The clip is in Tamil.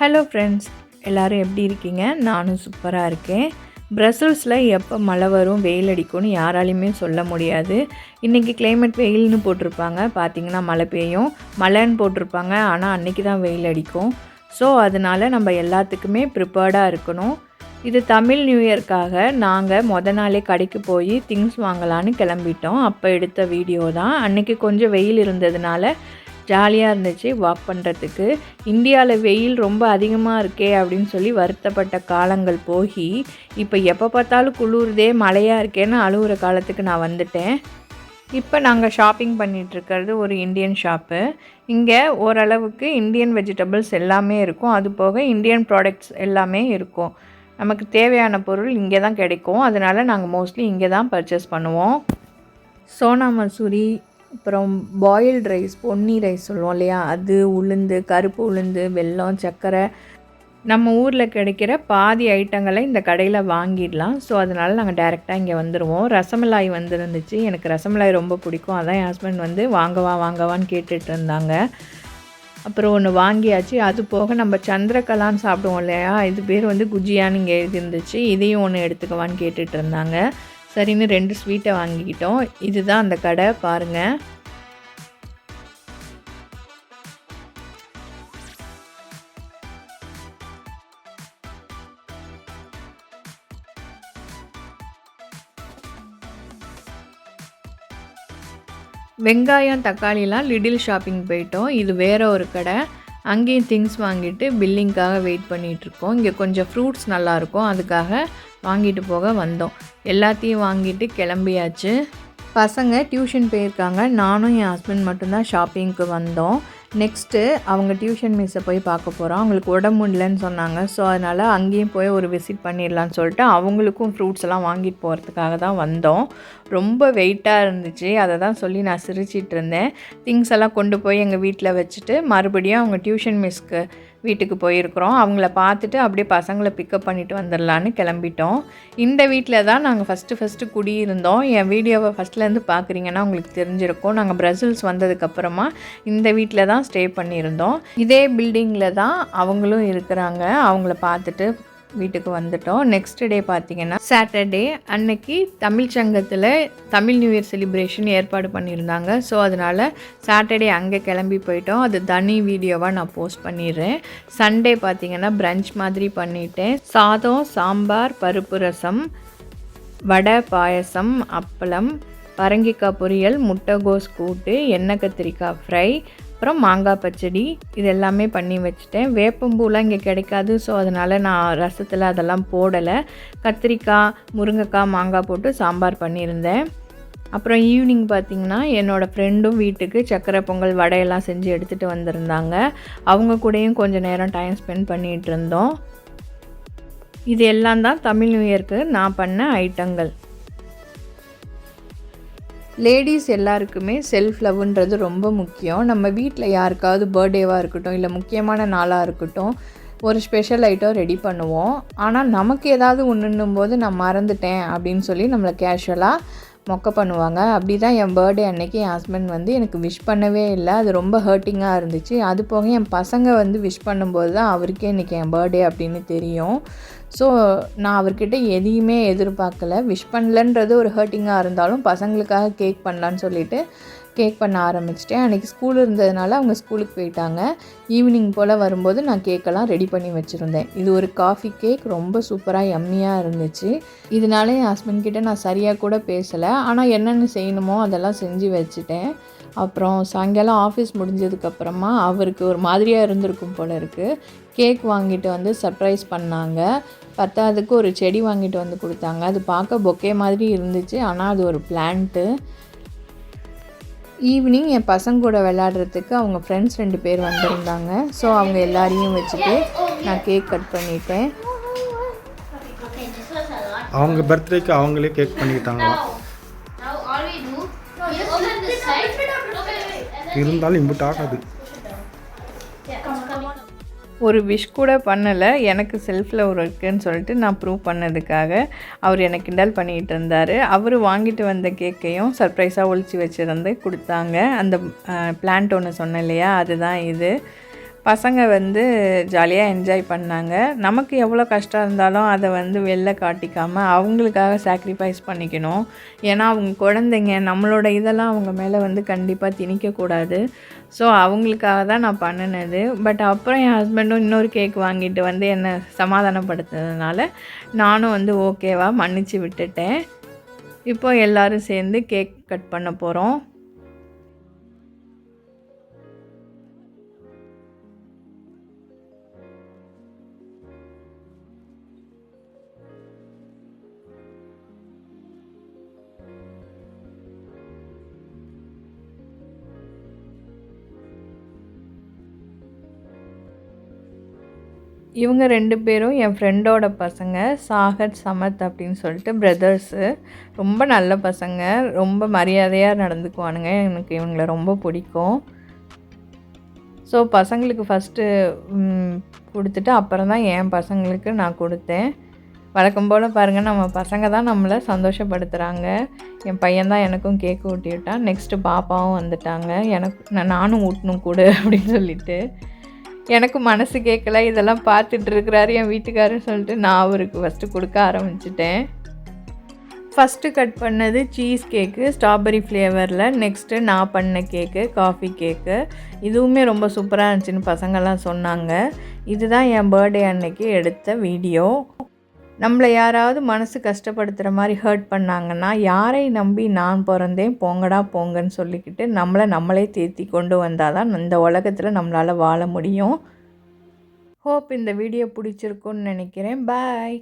ஹலோ ஃப்ரெண்ட்ஸ் எல்லோரும் எப்படி இருக்கீங்க? நானும் சூப்பராக இருக்கேன். பிரசல்ஸில் எப்போ மழை வரும் வெயில் அடிக்கும்னு யாராலையுமே சொல்ல முடியாது. இன்றைக்கி கிளைமேட் வெயில்னு போட்டிருப்பாங்க. பார்த்தீங்கன்னா மழை பெய்யும். மழைன்னு போட்டிருப்பாங்க. ஆனால் அன்றைக்கி தான் வெயில் அடிக்கும். ஸோ அதனால் நம்ம எல்லாத்துக்குமே ப்ரிப்பேர்டாக இருக்கணும். இது தமிழ் நியூ இயர்க்காக நாங்கள் மொதல் நாளே கடைக்கு போய் திங்ஸ் வாங்கலான்னு கிளம்பிட்டோம். அப்போ எடுத்த வீடியோ தான். அன்றைக்கி கொஞ்சம் வெயில் இருந்ததுனால ஜாலியாக இருந்துச்சு வாக் பண்ணுறதுக்கு இந்தியாவில் வெயில் ரொம்ப அதிகமாக இருக்கே அப்படின்னு சொல்லி வருத்தப்பட்ட காலங்கள் போய் இப்போ எப்போ பார்த்தாலும் குளிருதே மழையாக இருக்கேன்னு அழுகுற காலத்துக்கு நான் வந்துட்டேன். இப்போ நாங்கள் ஷாப்பிங் பண்ணிகிட்ருக்கிறது ஒரு இந்தியன் ஷாப்பு இங்கே ஓரளவுக்கு இந்தியன் வெஜிடபிள்ஸ் எல்லாமே இருக்கும். அது போக இந்தியன் ப்ராடக்ட்ஸ் எல்லாமே இருக்கும். நமக்கு தேவையான பொருள் இங்கே தான் கிடைக்கும். அதனால் நாங்கள் மோஸ்ட்லி இங்கே தான் பர்ச்சேஸ் பண்ணுவோம். சோனா மசூரி அப்புறம் பாயில்டு ரைஸ் பொன்னி ரைஸ் சொல்லுவோம் இல்லையா? அது உளுந்து கருப்பு உளுந்து வெல்லம் சர்க்கரை. நம்ம ஊரில் கிடைக்கிற பாதி ஐட்டங்களை இந்த கடையில் வாங்கிடலாம். ஸோ அதனால் நாங்கள் டேரெக்டாக இங்கே வந்துடுவோம் ரசமலாய் வந்துருந்துச்சு. எனக்கு ரசமலாய் ரொம்ப பிடிக்கும். அதான் என் ஹஸ்பண்ட் வந்து வாங்கவா வாங்கவான்னு கேட்டுட்டு இருந்தாங்க. அப்புறம் ஒன்று வாங்கியாச்சு. அது போக நம்ம சந்திரகலான்னு சாப்பிடுவோம் இல்லையா? இது பேர் வந்து குஜியான்னு இங்கே இருந்துச்சு இதையும் ஒன்று எடுத்துக்கவான்னு கேட்டுட்டு இருந்தாங்க. சரின்னு ரெண்டு ஸ்வீட்டை வாங்கிக்கிட்டோம். இதுதான் அந்த கடை பாருங்கள் வெங்காயம் தக்காளிலாம் லிடில் ஷாப்பிங் போயிட்டோம். இது வேறு ஒரு கடை. அங்கேயும் திங்ஸ் வாங்கிட்டு பில்லிங்க்காக வெயிட் பண்ணிகிட்ருக்கோம் இங்கே கொஞ்சம் ஃப்ரூட்ஸ் நல்லாயிருக்கும். அதுக்காக வாங்கிட்டு போக வந்தோம். எல்லாத்தையும் வாங்கிட்டு கிளம்பியாச்சு. பசங்க டியூஷன் போயிருக்காங்க. நானும் என் ஹஸ்பண்ட் மட்டும்தான் ஷாப்பிங்க்கு வந்தோம். நெக்ஸ்ட்டு அவங்க டியூஷன் மிஸ்ஸை போய் பார்க்க போகிறோம் அவங்களுக்கு உடம்பு இல்லைன்னு சொன்னாங்க. ஸோ அதனால் அங்கேயும் போய் ஒரு விசிட் பண்ணிடலான்னு சொல்லிட்டு அவங்களுக்கும் ஃப்ரூட்ஸ் எல்லாம் வாங்கிட்டு போகிறதுக்காக தான் வந்தோம். ரொம்ப வெயிட்டாக இருந்துச்சு. அதை தான் சொல்லி நான் சிரிச்சிட்டு இருந்தேன். திங்ஸ் எல்லாம் கொண்டு போய் எங்கள் வீட்டில் வச்சுட்டு மறுபடியும் அவங்க டியூஷன் மிஸ்க்கு வீட்டுக்கு போயிருக்கிறோம். அவங்கள பார்த்துட்டு அப்படியே பசங்களை பிக்கப் பண்ணிவிட்டு வந்துடலான்னு கிளம்பிட்டோம். இந்த வீட்டில் தான் நாங்கள் ஃபஸ்ட்டு ஃபஸ்ட்டு குடியிருந்தோம். என் வீடியோவை ஃபஸ்ட்லேருந்து பார்க்குறீங்கன்னா உங்களுக்கு தெரிஞ்சிருக்கும். நாங்கள் பிரசில்ஸ் வந்ததுக்கப்புறமா இந்த வீட்டில் தான் ஸ்டே பண்ணியிருந்தோம். இதே பில்டிங்கில் தான் அவங்களும் இருக்கிறாங்க. அவங்கள பார்த்துட்டு வீட்டுக்கு வந்துட்டோம். நெக்ஸ்ட் டே பார்த்தீங்கன்னா சாட்டர்டே அன்னைக்கு தமிழ் சங்கத்தில் தமிழ் நியூ இயர் செலிப்ரேஷன் ஏற்பாடு பண்ணியிருந்தாங்க. ஸோ அதனால் சாட்டர்டே அங்கே கிளம்பி போயிட்டோம். அது தனி வீடியோவாக நான் போஸ்ட் பண்ணிடுறேன். சண்டே பார்த்தீங்கன்னா பிரஞ்ச் மாதிரி பண்ணிட்டேன். சாதம் சாம்பார் பருப்பு ரசம் வடை பாயசம் அப்பளம் பரங்கிக்காய் பொரியல் முட்டைகோஸ் கூட்டு எண்ணெய் கத்திரிக்காய் ஃப்ரை அப்புறம் மாங்காய் பச்சடி இது எல்லாமே பண்ணி வச்சுட்டேன். வேப்பம்பூலாம் இங்கே கிடைக்காது ஸோ அதனால் நான் ரசத்தில் அதெல்லாம் போடலை. கத்திரிக்காய் முருங்கைக்காய் மாங்காய் போட்டு சாம்பார் பண்ணியிருந்தேன். அப்புறம் ஈவினிங் பார்த்திங்கன்னா என்னோடய ஃப்ரெண்டும் வீட்டுக்கு சக்கரை பொங்கல் வடையெல்லாம் செஞ்சு எடுத்துகிட்டு வந்திருந்தாங்க. அவங்க கூடயும் கொஞ்சம் நேரம் டைம் ஸ்பெண்ட் பண்ணிகிட்டு இருந்தோம். இது எல்லாம் தான் தமிழ் நியூ இயர்க்கு நான் பண்ண ஐட்டங்கள். லேடிஸ் எல்லாருக்குமே செல்ஃப் லவ்ன்றது ரொம்ப முக்கியம். நம்ம வீட்டில் யாருக்காவது பர்த்டேவாக இருக்கட்டும் இல்லை முக்கியமான நாளாக இருக்கட்டும் ஒரு ஸ்பெஷல் ஐட்டம் ரெடி பண்ணுவோம். ஆனால் நமக்கு ஏதாவது ஒன்றுன்னும் போது நான் மறந்துட்டேன் அப்படின்னு சொல்லி நம்மளை கேஷுவலாக மொக்க பண்ணுவாங்க. அப்படி தான் என் பர்த்டே அன்னைக்கு என் ஹஸ்பண்ட் வந்து எனக்கு விஷ் பண்ணவே இல்லை. அது ரொம்ப ஹர்ட்டிங்காக இருந்துச்சு. அது போக என் பசங்க வந்து விஷ் பண்ணும்போது தான் அவருக்கே இன்றைக்கி என் பர்த்டே அப்படின்னு தெரியும். ஸோ நான் அவர்கிட்ட எதையுமே எதிர்பார்க்கல. விஷ் பண்ணலன்றது ஒரு ஹர்ட்டிங்காக இருந்தாலும் பசங்களுக்காக கேக் பண்ணலான்னு சொல்லிவிட்டு கேக் பண்ண ஆரம்பிச்சிட்டேன். அன்றைக்கி ஸ்கூல் இருந்ததுனால அவங்க ஸ்கூலுக்கு போயிட்டாங்க. ஈவினிங் போல் வரும்போது நான் கேக்கெல்லாம் ரெடி பண்ணி வச்சுருந்தேன். இது ஒரு காஃபி கேக் ரொம்ப சூப்பராக எம்மியாக இருந்துச்சு. இதனால என் ஹஸ்பண்ட் கிட்டே நான் சரியாக கூட பேசலை. ஆனால் என்னென்ன செய்யணுமோ அதெல்லாம் செஞ்சு வச்சுட்டேன். அப்புறம் சாயங்காலம் ஆஃபீஸ் முடிஞ்சதுக்கப்புறமா அவருக்கு ஒரு மாதிரியாக இருந்திருக்கும் போல இருக்குது கேக் வாங்கிட்டு வந்து சர்ப்ரைஸ் பண்ணாங்க. பத்தாவதுக்கு ஒரு செடி வாங்கிட்டு வந்து கொடுத்தாங்க. அது பார்க்க பொக்கே மாதிரி இருந்துச்சு. ஆனால் அது ஒரு பிளான்ட்டு ஈவினிங் என் பசங்க கூட விளையாடுறதுக்கு அவங்க ஃப்ரெண்ட்ஸ் ரெண்டு பேர் வந்திருந்தாங்க. ஸோ அவங்க எல்லாரையும் வச்சுட்டு நான் கேக் கட் பண்ணிட்டேன். அவங்க பர்த்டேக்கு அவங்களே கேக் பண்ணிக்கிட்டாங்களாம் இருந்தாலும் இம்புட்டு ஆகாது. ஒரு விஷ் கூட பண்ணலை. எனக்கு செல்ஃபில் ஒரு இருக்குன்னு சொல்லிட்டு நான் ப்ரூவ் பண்ணதுக்காக அவர் எனக்கு கிண்டல் பண்ணிகிட்டு இருந்தார். அவர் வாங்கிட்டு வந்த கேக்கையும் சர்ப்ரைஸாக ஒழிச்சு வச்சுருந்து கொடுத்தாங்க. அந்த பிளான்ட் ஒன்று சொன்னேன் இல்லையா? அதுதான் இது. பசங்க வந்து ஜாலியாக என்ஜாய் பண்ணாங்க. நமக்கு எவ்வளோ கஷ்டம் இருந்தாலும் அதை வந்து வெளில காட்டிக்காமல் அவங்களுக்காக சாக்ரிஃபைஸ் பண்ணிக்கணும். ஏன்னா அவங்க குழந்தைங்க நம்மளோட இதெல்லாம் அவங்க மேலே வந்து கண்டிப்பாக திணிக்கக்கூடாது. ஸோ அவங்களுக்காக தான் நான் பண்ணினது. பட் அப்புறம் என் ஹஸ்பண்டும் இன்னொரு கேக் வாங்கிட்டு வந்து என்னை சமாதானப்படுத்துனதுனால நானும் வந்து ஓகேவா மன்னிச்சு விட்டுட்டேன். இப்போ எல்லோரும் சேர்ந்து கேக் கட் பண்ண போகிறோம் இவங்க ரெண்டு பேரும் என் ஃப்ரெண்டோட பசங்க சாகத் சமத் அப்படின்னு சொல்லிட்டு பிரதர்ஸு ரொம்ப நல்ல பசங்க. ரொம்ப மரியாதையாக நடந்துக்குவானுங்க. எனக்கு இவங்கள ரொம்ப பிடிக்கும். ஸோ பசங்களுக்கு ஃபஸ்ட்டு கொடுத்துட்டு அப்புறம் தான் என் பசங்களுக்கு நான் கொடுத்தேன். வழக்கம் போல் பாருங்கள் நம்ம பசங்க தான் நம்மளை சந்தோஷப்படுத்துகிறாங்க என் பையன் தான் எனக்கும் கேக் ஊட்டி விட்டான் நெக்ஸ்ட்டு பாப்பாவும் வந்துட்டாங்க. எனக்கு நான் நானும் ஊட்டணும் கூட அப்படின்னு சொல்லிட்டு. எனக்கு மனசு கேட்கல. இதெல்லாம் பார்த்துட்டு இருக்கிறாரு என் வீட்டுக்காரன்னு சொல்லிட்டு நான் அவருக்கு ஃபஸ்ட்டு கொடுக்க ஆரம்பிச்சிட்டேன். ஃபஸ்ட்டு கட் பண்ணது சீஸ் கேக்கு ஸ்ட்ராபெரி ஃப்ளேவரில் நெக்ஸ்ட்டு நான் பண்ண கேக்கு காஃபி கேக்கு இதுவுமே ரொம்ப சூப்பராக இருந்துச்சுன்னு பசங்கள்லாம் சொன்னாங்க. இதுதான் என் பர்த்டே அன்னைக்கு எடுத்த வீடியோ நம்மளை யாராவது மனசு கஷ்டப்படுத்துகிற மாதிரி ஹர்ட் பண்ணாங்கன்னா யாரை நம்பி நான் பிறந்தேன் போங்கடா போங்கன்னு சொல்லிக்கிட்டு நம்மளை நம்மளே தேத்தி கொண்டு வந்தால் தான் இந்த உலகத்தில் நம்மளால் வாழ முடியும். ஹோப் இந்த வீடியோ பிடிச்சிருக்குன்னு நினைக்கிறேன். பாய்